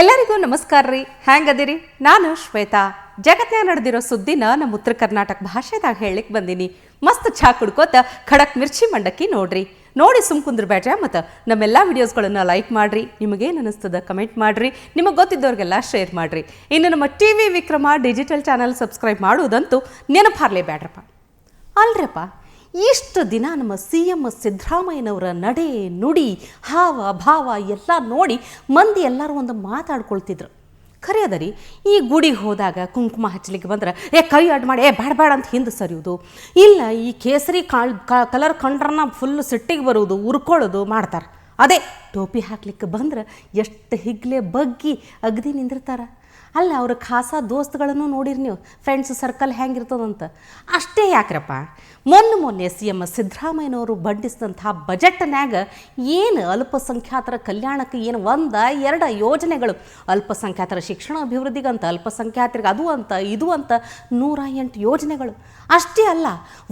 ಎಲ್ಲರಿಗೂ ನಮಸ್ಕಾರ ರೀ. ಹ್ಯಾಂಗದಿರಿ? ನಾನು ಶ್ವೇತಾ. ಜಗತ್ತಿನ ನಡೆದಿರೋ ಸುದ್ದಿನ ನಮ್ಮ ಉತ್ತರ ಕರ್ನಾಟಕ ಭಾಷೆದಾಗ ಹೇಳಲಿಕ್ಕೆ ಬಂದೀನಿ. ಮಸ್ತ್ ಚಹಾ ಕುಡ್ಕೋತ ಖಡಕ್ ಮಿರ್ಚಿ ಮಂಡಕ್ಕಿ ನೋಡ್ರಿ. ನೋಡಿ ಸುಮ್ ಕುಂದ್ರ ಬೇಡ್ರ ಮತ್ತು ನಮ್ಮೆಲ್ಲ ವಿಡಿಯೋಸ್ಗಳನ್ನು ಲೈಕ್ ಮಾಡ್ರಿ. ನಿಮಗೇನು ಅನಿಸ್ತದ ಕಮೆಂಟ್ ಮಾಡ್ರಿ. ನಿಮಗೆ ಗೊತ್ತಿದ್ದವ್ರಿಗೆಲ್ಲ ಶೇರ್ ಮಾಡ್ರಿ. ಇನ್ನು ನಮ್ಮ T V Vikrama digital channel subscribe ಮಾಡುವುದಂತೂ ನೆನಪಾರ್ಲೇ ಬೇಡ್ರಪ್ಪ ಅಲ್ರಪ್ಪ ಇಷ್ಟು ದಿನ ನಮ್ಮ ಸಿ ಎಂ ಸಿದ್ದರಾಮಯ್ಯನವರ ನಡೆ, ನುಡಿ, ಹಾವ, ಭಾವ ಎಲ್ಲ ನೋಡಿ ಮಂದಿ ಎಲ್ಲರೂ ಒಂದು ಮಾತಾಡ್ಕೊಳ್ತಿದ್ರು. ಖರೆ ಅದ ರೀ ಈ ಗುಡಿಗೆ ಹೋದಾಗ ಕುಂಕುಮ ಹಚ್ಚಲಿಕ್ಕೆ ಬಂದ್ರೆ, ಏ, ಕೈ ಅಡ್ ಮಾಡಿ, ಏ ಬೇಡ ಬೇಡ ಅಂತ ಹಿಂದೆ ಸರಿಯೋದು. ಇಲ್ಲ, ಈ ಕೇಸರಿ ಕಾಳ್ ಕಲರ್ ಕಂಡ್ರನ್ನ ಫುಲ್ ಸಿಟ್ಟಿಗೆ ಬರೋದು, ಉರ್ಕೊಳ್ಳೋದು ಮಾಡ್ತಾರೆ. ಅದೇ ಟೋಪಿ ಹಾಕ್ಲಿಕ್ಕೆ ಬಂದ್ರೆ ಎಷ್ಟು ಹಿಗ್ಲೆ ಬಗ್ಗಿ ಅಗದಿ ನಿಂದಿರ್ತಾರ. ಅಲ್ಲ, ಅವ್ರ ಖಾಸ ದೋಸ್ತ್ಗಳನ್ನು ನೋಡಿರಿ ನೀವು. ಫ್ರೆಂಡ್ಸ್ ಸರ್ಕಲ್ ಹೆಂಗಿರ್ತದಂತ. ಅಷ್ಟೇ ಯಾಕ್ರಪ್ಪ? ಮೊನ್ನೆ ಮೊನ್ನೆ ಸಿ ಎಂ ಸಿದ್ದರಾಮಯ್ಯನವರು ಬಡ್ಡಿಸಿದಂಥ ಬಜೆಟ್ನ್ಯಾಗ ಏನು ಅಲ್ಪಸಂಖ್ಯಾತರ ಕಲ್ಯಾಣಕ್ಕೆ ಏನು ಒಂದ, ಎರಡು ಯೋಜನೆಗಳು. ಅಲ್ಪಸಂಖ್ಯಾತರ ಶಿಕ್ಷಣ ಅಭಿವೃದ್ಧಿಗಂತ ಅಲ್ಪಸಂಖ್ಯಾತರಿಗೆ ಅದು ಅಂತ, ಇದು ಅಂತ ನೂರ ಎಂಟು ಯೋಜನೆಗಳು. ಅಷ್ಟೇ ಅಲ್ಲ,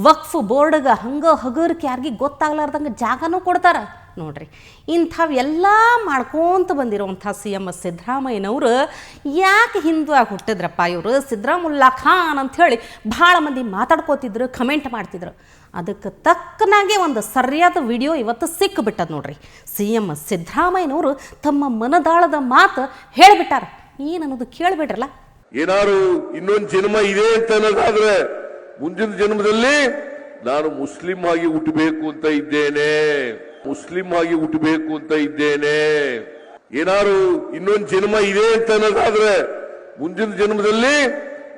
ವಕ್ಫ್ ಬೋರ್ಡ್ಗೆ ಹಂಗ ಹಗರ್ಕ್ಕೆ ಯಾರಿಗೆ ಗೊತ್ತಾಗ್ಲಾರ್ದಂಗೆ ಜಾಗನೂ ಕೊಡ್ತಾರ. ನೋಡ್ರಿ. ಇಂಥವೆಲ್ಲ ಮಾಡ್ಕೊತ ಬಂದಿರುವಂಥ ಸಿ ಎಂ ಸಿದ್ದರಾಮಯ್ಯನವರು ಯಾಕೆ ಹಿಂದೂ ಆಗಿ ಹುಟ್ಟಿದ್ರಪ್ಪ ಇವರು? ಸಿದ್ದರಾಮುಲ್ಲಾ ಖಾನ್ ಅಂಥೇಳಿ ಭಾಳ ಮಂದಿ ಮಾತಾಡ್ಕೋತಿದ್ರು, ಕಮೆಂಟ್ ಮಾಡ್ತಿದ್ರು. ಅದಕ್ಕೆ ತಕ್ಕನಾಗೆ ಒಂದು ಸರಿಯಾದ ವಿಡಿಯೋ ಇವತ್ತು ಸಿಕ್ಕಿಬಿಟ್ಟದ ನೋಡ್ರಿ. ಸಿ ಎಂ ಸಿದ್ದರಾಮಯ್ಯನವರು ತಮ್ಮ ಮನದಾಳದ ಮಾತು ಹೇಳಿಬಿಟ್ಟಾರ. ಏನನ್ನೋದು ಕೇಳಿಬಿಟ್ರಲ್ಲ ಏನಾರು ಇನ್ನೊಂದು ಜನ್ಮ ಇದೆ ಅಂತ ಅನ್ನೋದಾದ್ರೆ ಮುಂದಿನ ಜನ್ಮದಲ್ಲಿ ನಾನು ಮುಸ್ಲಿಂ ಆಗಿ ಹುಟ್ಟಬೇಕು ಅಂತ ಇದ್ದೇನೆ. ಮುಸ್ಲಿಂ ಆಗಿ ಹುಟ್ಟಬೇಕು ಅಂತ ಇದ್ದೇನೆ. ಏನಾರು ಇನ್ನೊಂದು ಜನ್ಮ ಇದೆ ಅಂತ ಅನ್ನೋದಾದ್ರೆ ಮುಂದಿನ ಜನ್ಮದಲ್ಲಿ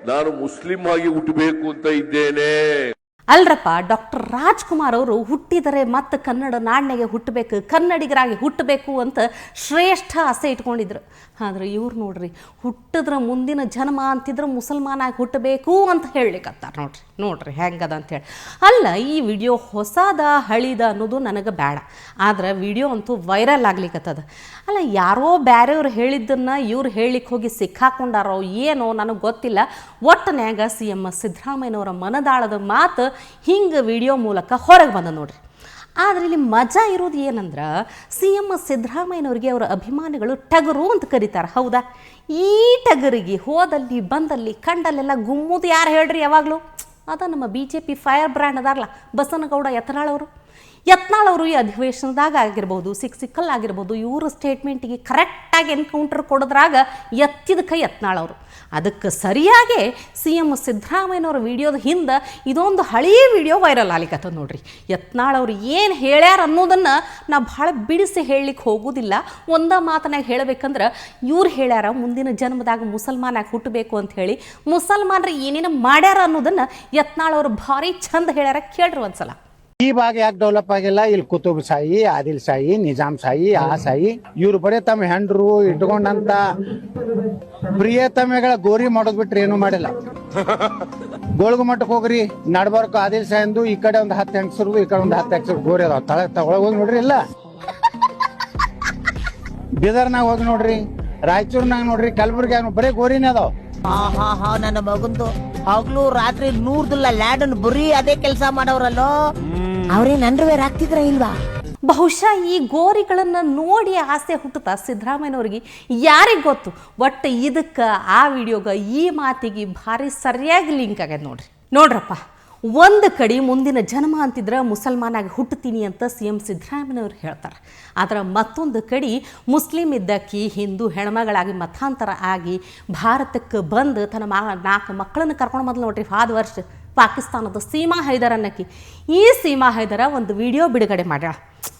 ನಾನು ಮುಸ್ಲಿಂ ಆಗಿ ಹುಟ್ಟಬೇಕು ಅಂತ ಇದ್ದೇನೆ. ಅಲ್ರಪ್ಪ, ಡಾಕ್ಟರ್ ರಾಜ್ಕುಮಾರ್ ಅವರು ಹುಟ್ಟಿದರೆ ಮತ್ತೆ ಕನ್ನಡ ನಾಣ್ಯಗೆ ಹುಟ್ಟಬೇಕು, ಕನ್ನಡಿಗರಾಗಿ ಹುಟ್ಟಬೇಕು ಅಂತ ಶ್ರೇಷ್ಠ ಆಸೆ ಇಟ್ಕೊಂಡಿದ್ರು. ಆದ್ರೆ ಇವ್ರು ನೋಡ್ರಿ, ಹುಟ್ಟಿದ್ರೆ ಮುಂದಿನ ಜನ್ಮ ಅಂತಿದ್ರೆ ಮುಸಲ್ಮಾನಾಗಿ ಹುಟ್ಟಬೇಕು ಅಂತ ಹೇಳಲಿಕ್ಕತ್ತಾರ ನೋಡ್ರಿ ನೋಡ್ರಿ ಹೆಂಗದ ಅಂತೇಳಿ ಅಲ್ಲ, ಈ ವಿಡಿಯೋ ಹೊಸದ ಹಳಿದ ಅನ್ನೋದು ನನಗೆ ಬೇಡ. ಆದ್ರೆ ವಿಡಿಯೋ ಅಂತೂ ವೈರಲ್ ಆಗ್ಲಿಕ್ಕತ್ತದ ಅಲ್ಲ, ಯಾರೋ ಬ್ಯಾರೆಯವ್ರು ಹೇಳಿದ್ದನ್ನು ಇವ್ರು ಹೇಳಿಕ್ಕೆ ಹೋಗಿ ಸಿಕ್ಕಾಕೊಂಡಾರೋ ಏನೋ ನನಗೆ ಗೊತ್ತಿಲ್ಲ. ಒಟ್ಟನ್ಯಾಗ ಸಿ ಎಂ ಸಿದ್ದರಾಮಯ್ಯನವರ ಮನದಾಳದ ಮಾತು ಹಿಂಗೆ ವಿಡಿಯೋ ಮೂಲಕ ಹೊರಗೆ ಬಂದ ನೋಡ್ರಿ. ಆದರೆ ಇಲ್ಲಿ ಮಜಾ ಇರೋದು ಏನಂದ್ರೆ ಸಿ ಎಂ ಸಿದ್ದರಾಮಯ್ಯನವ್ರಿಗೆ ಅವರ ಅಭಿಮಾನಿಗಳು ಟಗರು ಅಂತ ಕರೀತಾರೆ. ಹೌದಾ? ಈ ಟಗರಿಗೆ ಹೋದಲ್ಲಿ ಬಂದಲ್ಲಿ ಕಂಡಲ್ಲೆಲ್ಲ ಗುಮ್ಮುದು ಯಾರು ಹೇಳ್ರಿ ಯಾವಾಗಲೂ? ಅದ ನಮ್ಮ B J P fire brand ಅದಾರಲ್ಲ Basanagouda ಯತ್ನಾಳವರು ಯತ್ನಾಳ್ ಅವರು ಈ ಅಧಿವೇಶನದಾಗ ಆಗಿರ್ಬೋದು, ಸಿಕ್ ಸಿಕ್ಕಲ್ ಆಗಿರ್ಬೋದು, ಇವ್ರ ಸ್ಟೇಟ್ಮೆಂಟಿಗೆ ಕರೆಕ್ಟಾಗಿ ಎನ್ಕೌಂಟರ್ ಕೊಡೋದ್ರಾಗ ಎತ್ತಿದ ಕೈ ಯತ್ನಾಳ್ ಅವರು. ಅದಕ್ಕೆ ಸರಿಯಾಗಿ ಸಿ ಎಂ ಸಿದ್ದರಾಮಯ್ಯನವ್ರ ವಿಡಿಯೋದ ಹಿಂದೆ ಇದೊಂದು ಹಳೆಯ ವಿಡಿಯೋ ವೈರಲ್ ಆಗ್ಲಿಕ್ಕತ್ತದ ನೋಡ್ರಿ. ಯತ್ನಾಳ್ ಅವರು ಏನು ಹೇಳ್ಯಾರ ಅನ್ನೋದನ್ನು ನಾ ಭಾಳ ಬಿಡಿಸಿ ಹೇಳಲಿಕ್ಕೆ ಹೋಗೋದಿಲ್ಲ. ಒಂದ ಮಾತನಾಗ ಹೇಳಬೇಕಂದ್ರೆ ಇವ್ರು ಹೇಳ್ಯಾರ, ಮುಂದಿನ ಜನ್ಮದಾಗ ಮುಸಲ್ಮಾನಾಗಿ ಹುಟ್ಟಬೇಕು ಅಂತ ಹೇಳಿ. ಮುಸಲ್ಮಾನರು ಏನೇನು ಮಾಡ್ಯಾರ ಅನ್ನೋದನ್ನು ಯತ್ನಾಳ್ ಅವರು ಭಾರಿ ಚಂದ ಹೇಳ್ಯಾರ ಕೇಳ್ರಿ ಒಂದ್ಸಲ. ಈ ಭಾಗ ಯಾಕೆ ಡೆವಲಪ್ ಆಗಿಲ್ಲ? ಇಲ್ಲಿ ಕುತುಬ್ ಸಾಯಿ ಆದಿಲ್ ಸಾಯಿ ನಿಜಾಮ್ ಸಾಯಿ ಆ ಸಾಯಿ ಇವ್ರು ಬರೀ ತಮ್ಮ ಹೆಂಡ್ರು ಇಟ್ಕೊಂಡಂತ ಪ್ರಿಯತಮೆಗಳ ಗೋರಿ ಮಾಡೋದ್ ಬಿಟ್ರೆ ಏನು ಮಾಡಿಲ್ಲ. ಗೋಳ್ಗು ಮಠಕ್ಕೆ ಹೋಗ್ರಿ ನಡ್ಬಾರ್ಕು ಆದಿಲ್ ಶಾಹಿಂದು ಈ ಕಡೆ ಒಂದು ಹತ್ತು ಹೆಂಗಸರು ಈ ಕಡೆ ಒಂದು ಹತ್ತು ಹೆಂಗಸರು ಗೋರಿ ಅದಾವ. ತಳ ತಗೊಳಗ್ ಹೋಗಿ ನೋಡ್ರಿ ಇಲ್ಲ. ಬೀದರ್ನಾಗ ಹೋಗಿ ನೋಡ್ರಿ ರಾಯಚೂರ್ನಾಗ ನೋಡ್ರಿ ಕಲಬುರ್ಗಿ ಬರೀ ಗೋರಿನೇ ಅದಾವ. ಹಾ ಹಾ ಹಾ ನನ್ನ ಮಗಂದು. ಹಗ್ಲು ರಾತ್ರಿ ನೂರ್ದಿಲ್ಲ ಲ್ಯಾಡನ್ ಬರೀ ಅದೇ ಕೆಲಸ ಮಾಡವ್ರಲ್ಲೋ ಅವ್ರೇನ್ ಅಂಡರ್ವೇರ್ ಆಗ್ತಿದ್ರ ಇಲ್ವಾ? ಬಹುಶಃ ಈ ಗೋರಿಗಳನ್ನು ನೋಡಿ ಆಸೆ ಹುಟ್ಟುತ್ತಾ ಸಿದ್ದರಾಮಯ್ಯನವ್ರಿಗೆ ಯಾರಿಗೆ ಗೊತ್ತು? ಒಟ್ಟು ಇದಕ್ಕೆ ಆ ವಿಡಿಯೋಗ ಈ ಮಾತಿಗೆ ಭಾರಿ ಸರಿಯಾಗಿ ಲಿಂಕ್ ಆಗ್ಯದ ನೋಡ್ರಿ. ನೋಡ್ರಪ್ಪ, ಒಂದು ಕಡೆ ಮುಂದಿನ ಜನ್ಮ ಅಂತಿದ್ರೆ ಮುಸಲ್ಮಾನಾಗಿ ಹುಟ್ಟುತ್ತೀನಿ ಅಂತ ಸಿ ಎಂ ಸಿದ್ದರಾಮಯ್ಯನವ್ರು ಹೇಳ್ತಾರೆ. ಆದರೆ ಮತ್ತೊಂದು ಕಡೆ ಮುಸ್ಲಿಂ ಇದ್ದಕ್ಕಿ ಹಿಂದೂ ಹೆಣ್ಮಗಳಾಗಿ ಮತಾಂತರ ಆಗಿ ಭಾರತಕ್ಕೆ ಬಂದು ತನ್ನ ಮಾ ನಾಲ್ಕು ಮಕ್ಕಳನ್ನು ಕರ್ಕೊಂಡು ಬಂದ್ಲು ನೋಡ್ರಿ ಹಾದ ವರ್ಷ. ಪಾಕಿಸ್ತಾನದ ಸೀಮಾ ಹೈದರ್ ಅನ್ನಕ್ಕೆ ಈ ಸೀಮಾ ಹೈದರ ಒಂದು ವಿಡಿಯೋ ಬಿಡುಗಡೆ ಮಾಡ್ಯಾಳ.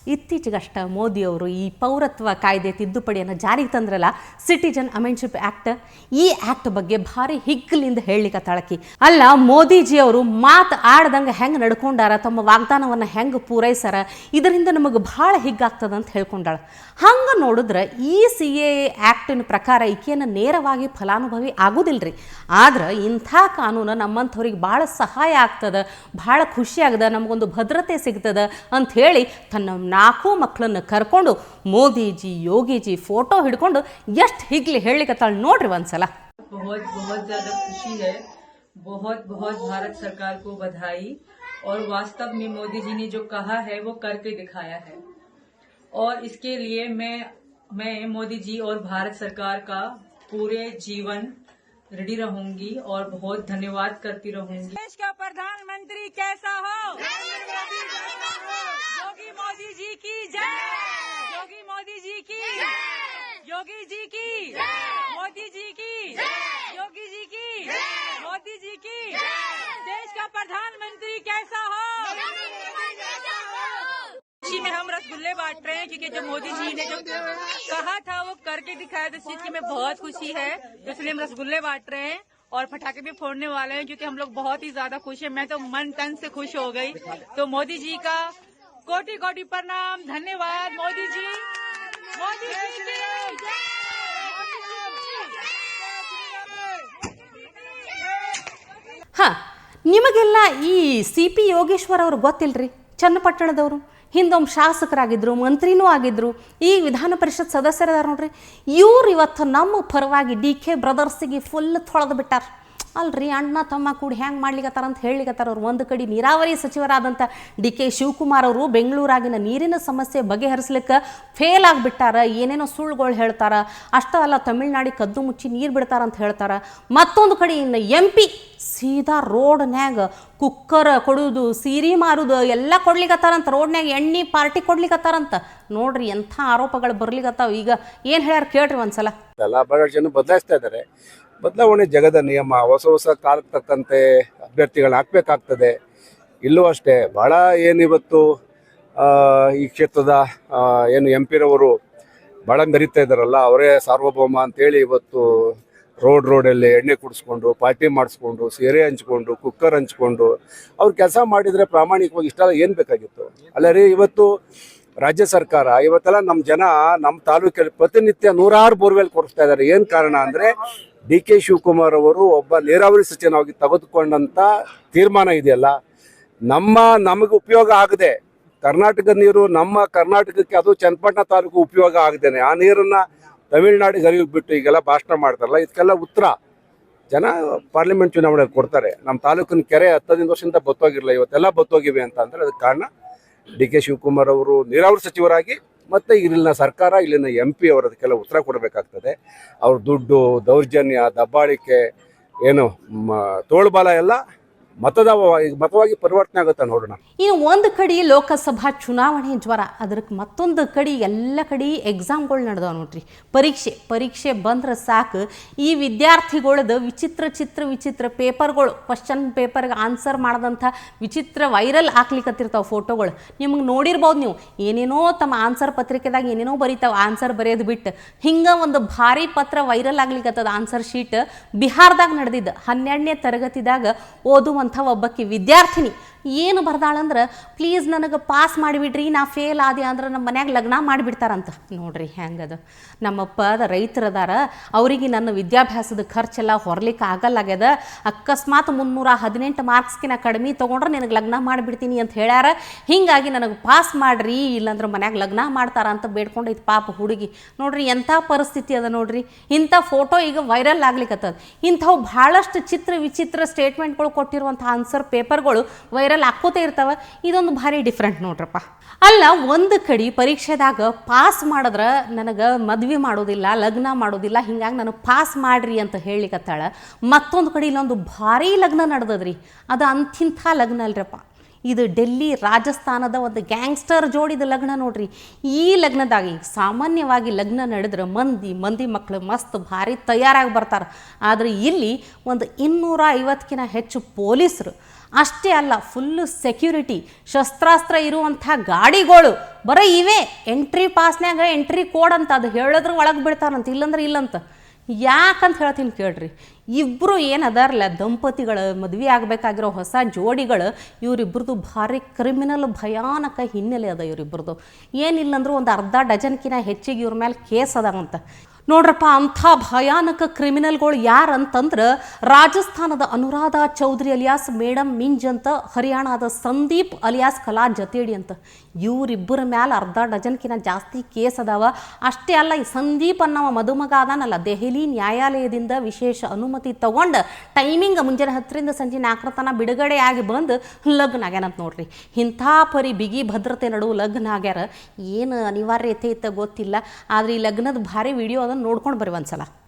ಇತ್ತೀಚೆಗಷ್ಟ ಮೋದಿಯವರು ಈ ಪೌರತ್ವ ಕಾಯ್ದೆ ತಿದ್ದುಪಡಿಯನ್ನು ಜಾರಿಗೆ ತಂದ್ರಲ್ಲ ಸಿಟಿಜನ್ ಅಮೆನ್ಶಿಪ್ ಆ್ಯಕ್ಟ್ ಈ ಆ್ಯಕ್ಟ್ ಬಗ್ಗೆ ಭಾರಿ ಹಿಗ್ಗಲಿಂದ ಹೇಳಲಿಕ್ಕೆ ತಳಕಿ ಅಲ್ಲ, ಮೋದಿಜಿಯವರು ಮಾತು ಆಡ್ದಂಗೆ ಹೆಂಗೆ ನಡ್ಕೊಂಡಾರ, ತಮ್ಮ ವಾಗ್ದಾನವನ್ನು ಹೆಂಗೆ ಪೂರೈಸಾರ, ಇದರಿಂದ ನಮಗೆ ಭಾಳ ಹಿಗ್ಗಾಗ್ತದ ಅಂತ ಹೇಳ್ಕೊಂಡಾಳ. ಹಂಗೆ ನೋಡಿದ್ರೆ ಈ ಸಿ ಎ ಆ್ಯಕ್ಟಿನ ಪ್ರಕಾರ ಈಕೆಯನ್ನು ನೇರವಾಗಿ ಫಲಾನುಭವಿ ಆಗೋದಿಲ್ರಿ. ಆದ್ರೆ ಇಂಥ ಕಾನೂನು ನಮ್ಮಂಥವ್ರಿಗೆ ಭಾಳ ಸಹಾಯ ಆಗ್ತದ, ಭಾಳ ಖುಷಿ ಆಗ್ತದ, ನಮಗೊಂದು ಭದ್ರತೆ ಸಿಗ್ತದೆ ಅಂತ ಹೇಳಿ ತನ್ನ ನಾಲ್ಕು ಮಕ್ಕಳನ್ನ ಕರ್ಕೊಂಡು ಮೋದಿಜಿ ಯೋಗಿಜಿ ಫೋಟೋ ಹಿಡ್ಕೊಂಡು ಎಷ್ಟು ಹಿಗ್ಲಿ ಹೇಳಲಿಕ್ಕತ್ತಾಳ ನೋಡ್ರಿ ಒಂದ್ಸಲ बहुत बहुत ज्यादा खुशी है बहुत बहुत भारत सरकार को बधाई और वास्तव में मोदी जी ने जो कहा है वो करके दिखाया है और इसके लिए मैं मैं मोदी जी और भारत सरकार का पूरे जीवन रेडी रहूंगी और बहुत धन्यवाद करती रहूंगी देश का प्रधानमंत्री कैसा हो योगी मोदी जी की जय। योगी मोदी जी की योगी जी की मोदी जी की योगी जी की मोदी जी की देश का प्रधानमंत्री कैसा हो? खुशी में हम रसगुल्ले बांट रहे हैं क्योंकि जो मोदी जी ने जो कहा था वो करके दिखाया तो इस चीज़ की। हमें बहुत खुशी है इसलिए हम रसगुल्ले बांट रहे हैं और पटाखे भी फोड़ने वाले हैं क्योंकि हम लोग बहुत ही ज़्यादा खुश हैं। मैं तो मन तन से खुश हो गई। तो मोदी जी का कोटि कोटि प्रणाम धन्यवाद मोदी जी मोदी जी की जय! मोदी जी की जय! ಹಾಂ ನಿಮಗೆಲ್ಲ ಈ ಸಿ ಪಿ ಯೋಗೇಶ್ವರ್ ಅವ್ರು ಗೊತ್ತಿಲ್ರಿ ಚನ್ನಪಟ್ಟಣದವರು ಹಿಂದೊಮ್ಮೆ ಶಾಸಕರಾಗಿದ್ದರು ಮಂತ್ರಿನೂ ಆಗಿದ್ದರು ಈ ವಿಧಾನ ಪರಿಷತ್ ಸದಸ್ಯರದಾರ ನೋಡ್ರಿ ಇವ್ರು ಇವತ್ತು ನಮ್ಮ ಪರವಾಗಿ ಡಿ ಕೆ ಬ್ರದರ್ಸಿಗೆ ಫುಲ್ ತೊಳೆದು ಬಿಟ್ಟಾರ ಅಲ್ರಿ ಅಣ್ಣ ತಮ್ಮ ಕೂಡಿ ಹ್ಯಾಂಗೆ ಮಾಡ್ಲಿಕ್ಕತ್ತಾರ ಅಂತ ಹೇಳಲಿಕ್ಕತ್ತಾರ ಅವ್ರು. ಒಂದು ಕಡೆ ನೀರಾವರಿ ಸಚಿವರಾದಂಥ ಡಿ ಕೆ ಶಿವಕುಮಾರ್ ಅವರು ಬೆಂಗಳೂರಾಗಿನ ನೀರಿನ ಸಮಸ್ಯೆ ಬಗೆಹರಿಸ್ಲಿಕ್ಕೆ ಫೇಲ್ ಆಗಿಬಿಟ್ಟಾರ. ಏನೇನೋ ಸುಳ್ಳುಗಳು ಹೇಳ್ತಾರ. ಅಷ್ಟೇ ಅಲ್ಲ ತಮಿಳ್ನಾಡಿಗೆ ಕದ್ದು ಮುಚ್ಚಿ ನೀರು ಬಿಡ್ತಾರ ಅಂತ ಹೇಳ್ತಾರ. ಮತ್ತೊಂದು ಕಡೆ ಇನ್ನು ಎಂ ಪಿ ಸೀದಾ ರೋಡ್ನ್ಯಾಗ ಕುಕ್ಕರ್ ಕೊಡುವುದು ಸೀರೆ ಮಾರುದು, ಎಲ್ಲ ಕೊಡ್ಲಿಕ್ಕತ್ತಾರಂತ ರೋಡ್ನ್ಯಾಗ ಎಣ್ಣೆ ಪಾರ್ಟಿ ಕೊಡ್ಲಿಕ್ಕತ್ತಾರಂತ ನೋಡ್ರಿ ಎಂಥ ಆರೋಪಗಳು ಬರ್ಲಿಕ್ಕತ್ತಾವ ಈಗ ಏನು ಹೇಳ್ಯಾರ ಕೇಳ್ರಿ ಒಂದ್ಸಲ. ಬದಲಾಯಿಸ್ತಾ ಇದ್ದಾರೆ ಬದಲಾವಣೆ ಜಗದ ನಿಯಮ, ಹೊಸ ಹೊಸ ಕಾಲಕ್ಕೆ ತಕ್ಕಂತೆ ಅಭ್ಯರ್ಥಿಗಳನ್ನ ಹಾಕ್ಬೇಕಾಗ್ತದೆ. ಇಲ್ಲೂ ಅಷ್ಟೇ ಭಾಳ ಏನಿವತ್ತು ಈ ಕ್ಷೇತ್ರದ ಏನು ಎಂ ಪಿರವರು ಭಾಳ ಮೆರಿತಾ ಇದ್ದಾರಲ್ಲ, ಅವರೇ ಸಾರ್ವಭೌಮ ಅಂತೇಳಿ ಇವತ್ತು ರೋಡ್ ರೋಡಲ್ಲಿ ಎಣ್ಣೆ ಕುಡಿಸ್ಕೊಂಡು, ಪಾರ್ಟಿ ಮಾಡಿಸ್ಕೊಂಡು, ಸೀರೆ ಹಂಚ್ಕೊಂಡು, ಕುಕ್ಕರ್ ಹಂಚ್ಕೊಂಡು, ಅವ್ರು ಕೆಲಸ ಮಾಡಿದರೆ ಪ್ರಾಮಾಣಿಕವಾಗಿ ಇಷ್ಟೆಲ್ಲ ಏನು ಬೇಕಾಗಿತ್ತು? ಅಲ್ಲ ರೀ, ಇವತ್ತು ರಾಜ್ಯ ಸರ್ಕಾರ, ಇವತ್ತೆಲ್ಲ ನಮ್ಮ ಜನ ನಮ್ಮ ತಾಲೂಕಲ್ಲಿ ಪ್ರತಿನಿತ್ಯ ನೂರಾರು ಬೋರ್ವೆಲ್ ಕೊಡಿಸ್ತಾ ಇದ್ದಾರೆ. ಏನು ಕಾರಣ ಅಂದರೆ ಡಿ ಕೆ ಶಿವಕುಮಾರ್ ಅವರು ಒಬ್ಬ ನೀರಾವರಿ ಸಚಿವನಾಗಿ ತೆಗೆದುಕೊಂಡಂಥ ತೀರ್ಮಾನ ಇದೆಯಲ್ಲ, ನಮ್ಮ ನಮಗೆ ಉಪಯೋಗ ಆಗದೆ ಕರ್ನಾಟಕದ ನೀರು ನಮ್ಮ ಕರ್ನಾಟಕಕ್ಕೆ ಅದು ಚನ್ನಪಟ್ಟಣ ತಾಲೂಕು ಉಪಯೋಗ ಆಗದೇನೆ, ಆ ನೀರನ್ನ ತಮಿಳ್ನಾಡಿಗೆ ಹರಿವು ಬಿಟ್ಟು ಈಗೆಲ್ಲ ಭಾಷಣ ಮಾಡ್ತಾರಲ್ಲ, ಇದಕ್ಕೆಲ್ಲ ಉತ್ತರ ಜನ ಪಾರ್ಲಿಮೆಂಟ್ ಚುನಾವಣೆ ಕೊಡ್ತಾರೆ. ನಮ್ಮ ತಾಲೂಕಿನ ಕೆರೆ ಹತ್ತದಿಂದ ವರ್ಷದಿಂದ ಬತ್ತೋಗಿರಲಿಲ್ಲ, ಇವತ್ತೆಲ್ಲ ಬತ್ತೋಗಿವೆ ಅಂತ ಅಂದರೆ ಅದಕ್ಕೆ ಕಾರಣ ಡಿ ಕೆ ಶಿವಕುಮಾರ್ ಅವರು ನೀರಾವರಿ ಸಚಿವರಾಗಿ ಮತ್ತೆ ಇಲ್ಲಿನ ಸರ್ಕಾರ, ಇಲ್ಲಿನ ಎಂ ಪಿ ಅವರು ಅದಕ್ಕೆಲ್ಲ ಉತ್ತರ ಕೊಡಬೇಕಾಗ್ತದೆ. ಅವ್ರ ದುಡ್ಡು, ದೌರ್ಜನ್ಯ, ದಬ್ಬಾಳಿಕೆ, ಏನು ತೋಳ್ಬಲ ಎಲ್ಲ ಮತದ ಮತವಾಗಿ ಪರಿವರ್ತನೆ ಆಗುತ್ತೆ ನೋಡೋಣ. ಇನ್ನು ಒಂದು ಕಡೆ ಲೋಕಸಭಾ ಚುನಾವಣೆ ಜ್ವರ. ಅದಕ್ಕೆ ಮತ್ತೊಂದು ಕಡೆ, ಎಲ್ಲ ಕಡೆ ಎಕ್ಸಾಮ್ಗಳು ನಡೆದವ ನೋಡ್ರಿ. ಪರೀಕ್ಷೆ ಪರೀಕ್ಷೆ ಬಂದ್ರೆ ಸಾಕು. ಈ ವಿದ್ಯಾರ್ಥಿಗಳದ್ದು ವಿಚಿತ್ರ, ಚಿತ್ರ, ವಿಚಿತ್ರ ಪೇಪರ್ಗಳು ಕ್ವಶನ್ ಪೇಪರ್ಗೆ ಆನ್ಸರ್ ಮಾಡಿದಂಥ ವಿಚಿತ್ರ ವೈರಲ್ ಹಾಕ್ಲಿಕ್ಕತ್ತಿರ್ತಾವೆ ಫೋಟೋಗಳು ನಿಮಗೆ ನೋಡಿರ್ಬೋದು ನೀವು. ಏನೇನೋ ತಮ್ಮ ಆನ್ಸರ್ ಪತ್ರಿಕೆದಾಗ ಏನೇನೋ ಬರೀತಾವೆ ಆನ್ಸರ್ ಬರೆಯೋದು ಬಿಟ್ಟು ಹಿಂಗೆ ಒಂದು ಭಾರಿ ಪತ್ರ ವೈರಲ್ ಆಗ್ಲಿಕ್ಕತ್ತದ ಆನ್ಸರ್ ಶೀಟ್ ಬಿಹಾರದಾಗ ನಡೆದಿದ್ದು ಹನ್ನೆರಡನೇ ತರಗತಿದಾಗ ಓದುವಂಥ ಒಬ್ಬಾಕಿ ವಿದ್ಯಾರ್ಥಿನಿ. ಏನು ಬರ್ದಾಳಂದ್ರೆ ಪ್ಲೀಸ್ ನನಗೆ ಪಾಸ್ ಮಾಡಿಬಿಡ್ರಿ, ನಾ ಫೇಲ್ ಆದೆ ಅಂದ್ರೆ ನಮ್ಮ ಮನ್ಯಾಗ ಲಗ್ನ ಮಾಡಿಬಿಡ್ತಾರಂತ. ನೋಡ್ರಿ ಹೆಂಗದು. ನಮ್ಮಪ್ಪ ಅದ ರೈತರದಾರ, ಅವರಿಗೆ ನನ್ನ ವಿದ್ಯಾಭ್ಯಾಸದ ಖರ್ಚೆಲ್ಲ ಹೊರಲಿಕ್ಕೆ ಆಗಲ್ಲಾಗ್ಯದ ಅಕಸ್ಮಾತ್ ಮುನ್ನೂರ ಹದಿನೆಂಟು ಮಾರ್ಕ್ಸ್ಕಿನ ಕಡಿಮೆ ತೊಗೊಂಡ್ರೆ ನಿನಗೆ ಲಗ್ನ ಮಾಡಿಬಿಡ್ತೀನಿ ಅಂತ ಹೇಳ್ಯಾರ. ಹೀಗಾಗಿ ನನಗೆ ಪಾಸ್ ಮಾಡ್ರಿ, ಇಲ್ಲಾಂದ್ರೆ ಮನ್ಯಾಗ ಲಗ್ನ ಮಾಡ್ತಾರ ಅಂತ ಬೇಡ್ಕೊಂಡೈತಿ ಪಾಪ ಹುಡುಗಿ. ನೋಡ್ರಿ ಎಂಥ ಪರಿಸ್ಥಿತಿ ಅದ ನೋಡ್ರಿ. ಇಂಥ ಫೋಟೋ ಈಗ ವೈರಲ್ ಆಗ್ಲಿಕ್ಕತ್ತದ ಇಂಥವು ಭಾಳಷ್ಟು ಚಿತ್ರ ವಿಚಿತ್ರ ಸ್ಟೇಟ್ಮೆಂಟ್ಗಳು ಕೊಟ್ಟಿರುವಂಥ ಆನ್ಸರ್ ಪೇಪರ್ಗಳು ವೈರಲ್ ಹಾಕೋತೇ ಇರ್ತಾವ, ಇದೊಂದು ಭಾರಿ ಡಿಫ್ರೆಂಟ್ ನೋಡ್ರಪ್ಪ. ಅಲ್ಲ, ಒಂದು ಕಡೆ ಪರೀಕ್ಷೆದಾಗ ಪಾಸ್ ಮಾಡಿದ್ರೆ ನನಗೆ ಮದ್ವೆ ಮಾಡೋದಿಲ್ಲ, ಲಗ್ನ ಮಾಡೋದಿಲ್ಲ, ಹಿಂಗಾಗಿ ನನಗೆ ಪಾಸ್ ಮಾಡ್ರಿ ಅಂತ ಹೇಳಿಕತ್ತಾಳ. ಮತ್ತೊಂದು ಕಡೆ ಇಲ್ಲೊಂದು ಭಾರಿ ಲಗ್ನ ನಡೆದದ್ರಿ. ಅದು ಅಂತಿಂಥ ಲಗ್ನ ಅಲ್ರಪ್ಪ. ಇದು ಡೆಲ್ಲಿ, ರಾಜಸ್ಥಾನದ ಒಂದು ಗ್ಯಾಂಗ್ಸ್ಟರ್ ಜೋಡಿದ ಲಗ್ನ ನೋಡ್ರಿ. ಈ ಲಗ್ನದಾಗಿ ಸಾಮಾನ್ಯವಾಗಿ ಲಗ್ನ ನಡೆದ್ರೆ ಮಂದಿ ಮಂದಿ ಮಕ್ಕಳು ಮಸ್ತ್ ಭಾರಿ ತಯಾರಾಗಿ ಬರ್ತಾರೆ. ಆದರೆ ಇಲ್ಲಿ ಒಂದು ಇನ್ನೂರ ಐವತ್ತಕ್ಕಿಂತ ಹೆಚ್ಚು ಪೊಲೀಸರು ಅಷ್ಟೇ ಅಲ್ಲ ಫುಲ್ಲು ಸೆಕ್ಯೂರಿಟಿ ಶಸ್ತ್ರಾಸ್ತ್ರ ಇರುವಂಥ ಗಾಡಿಗಳು, ಬರೀ ಇವೆ. ಎಂಟ್ರಿ ಪಾಸ್ನ್ಯಾಗ ಎಂಟ್ರಿ ಕೋಡ್ ಅಂತ, ಅದು ಹೇಳಿದ್ರೆ ಒಳಗೆ ಬಿಡ್ತಾರಂತ, ಇಲ್ಲಂದ್ರೆ ಇಲ್ಲಂತ. ಯಾಕಂತ ಹೇಳ್ತೀನಿ ಕೇಳ್ರಿ ಇಬ್ಬರು ಏನು ಅದಾರಲ್ಲ ದಂಪತಿಗಳು ಮದುವೆ ಆಗಬೇಕಾಗಿರೋ ಹೊಸ ಜೋಡಿಗಳು ಇವರಿಬ್ರದ್ದು ಭಾರಿ ಕ್ರಿಮಿನಲ್ ಭಯಾನಕ ಹಿನ್ನೆಲೆ ಅದ ಇವರಿಬ್ರದ್ದು ಏನಿಲ್ಲಂದ್ರೂ ಒಂದು ಅರ್ಧ ಡಜನ್ಕಿನ ಹೆಚ್ಚಿಗೆ ಇವ್ರ ಮೇಲೆ ಕೇಸ್ ಅದಾವಂತ. ನೋಡ್ರಪ್ಪ, ಅಂಥ ಭಯಾನಕ ಕ್ರಿಮಿನಲ್ಗಳು ಯಾರಂತಂದ್ರೆ ರಾಜಸ್ಥಾನದ ಅನುರಾಧ ಚೌಧರಿ ಅಲಿಯಾಸ್ ಮೇಡಮ್ ಮಿಂಜ್ ಅಂತ ಹರಿಯಾಣದ ಸಂದೀಪ್ ಅಲಿಯಾಸ್ ಕಲಾ ಜತೇಡಿ ಅಂತ. ಇವರಿಬ್ಬರ ಮ್ಯಾಲೆ ಅರ್ಧ ಡಜನ್ಕಿನ ಜಾಸ್ತಿ ಕೇಸ್ ಅದಾವ. ಅಷ್ಟೇ ಅಲ್ಲ, ಈ ಸಂದೀಪ್ ಅನ್ನೋ ಮದುಮಗ ಅದಾನಲ್ಲ, ದೆಹಲಿ ನ್ಯಾಯಾಲಯದಿಂದ ವಿಶೇಷ ಅನುಮತಿ ತಗೊಂಡು ಟೈಮಿಂಗ್ ಮುಂಜಾನೆ ಹತ್ತರಿಂದ ಸಂಜೆ ನಾಲ್ಕರ ತನ ಬಿಡುಗಡೆ ಆಗಿ ಬಂದು ಲಗ್ನ ಆಗ್ಯಾನಂತ ನೋಡ್ರಿ. ಇಂಥ ಪರಿ ಬಿಗಿ ಭದ್ರತೆ ನಡುವು ಲಗ್ನ ಆಗ್ಯಾರ. ಏನು ಅನಿವಾರ್ಯತೆ ಇತ್ತ ಗೊತ್ತಿಲ್ಲ. ಆದ್ರೆ ಈ ಲಗ್ನದ ಭಾರಿ ವಿಡಿಯೋ ಅದನ್ನು ನೋಡ್ಕೊಂಡು ಬರ್ರಿ ಒಂದ್ಸಲ. ಇವತ್ತಿಗೆ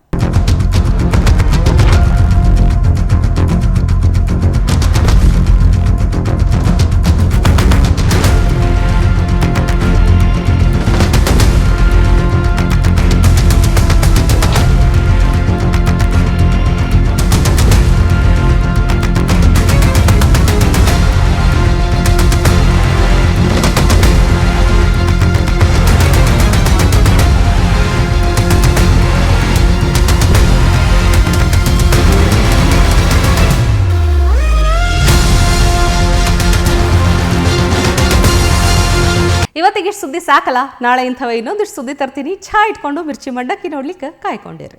ಸಾಕಲ್ಲ ನಾಳೆ ಇಂಥವ ಇನ್ನೊಂದಿಷ್ಟು ಸುದ್ದಿ ತರ್ತೀನಿ. ಛಾ ಇಟ್ಕೊಂಡು ಮಿರ್ಚಿ ಮಂಡಕ್ಕಿ ನೋಡ್ಲಿಕ್ಕೆ ಕಾಯ್ಕೊಂಡಿರಿ.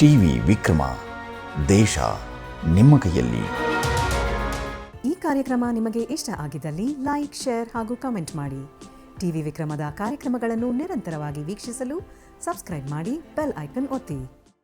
ಟಿವಿ ವಿಕ್ರಮ ದೇಶ ನಿಮ್ಮ ಕೈಯಲ್ಲಿ. ಈ ಕಾರ್ಯಕ್ರಮ ನಿಮಗೆ ಇಷ್ಟ ಆಗಿದ್ದಲ್ಲಿ ಲೈಕ್ ಶೇರ್ ಹಾಗೂ ಕಮೆಂಟ್ ಮಾಡಿ. ಟಿವಿ ವಿಕ್ರಮದ ಕಾರ್ಯಕ್ರಮಗಳನ್ನು ನಿರಂತರವಾಗಿ ವೀಕ್ಷಿಸಲು ಸಬ್ಸ್ಕ್ರೈಬ್ ಮಾಡಿ ಬೆಲ್ ಐಕನ್ ಒತ್ತಿ.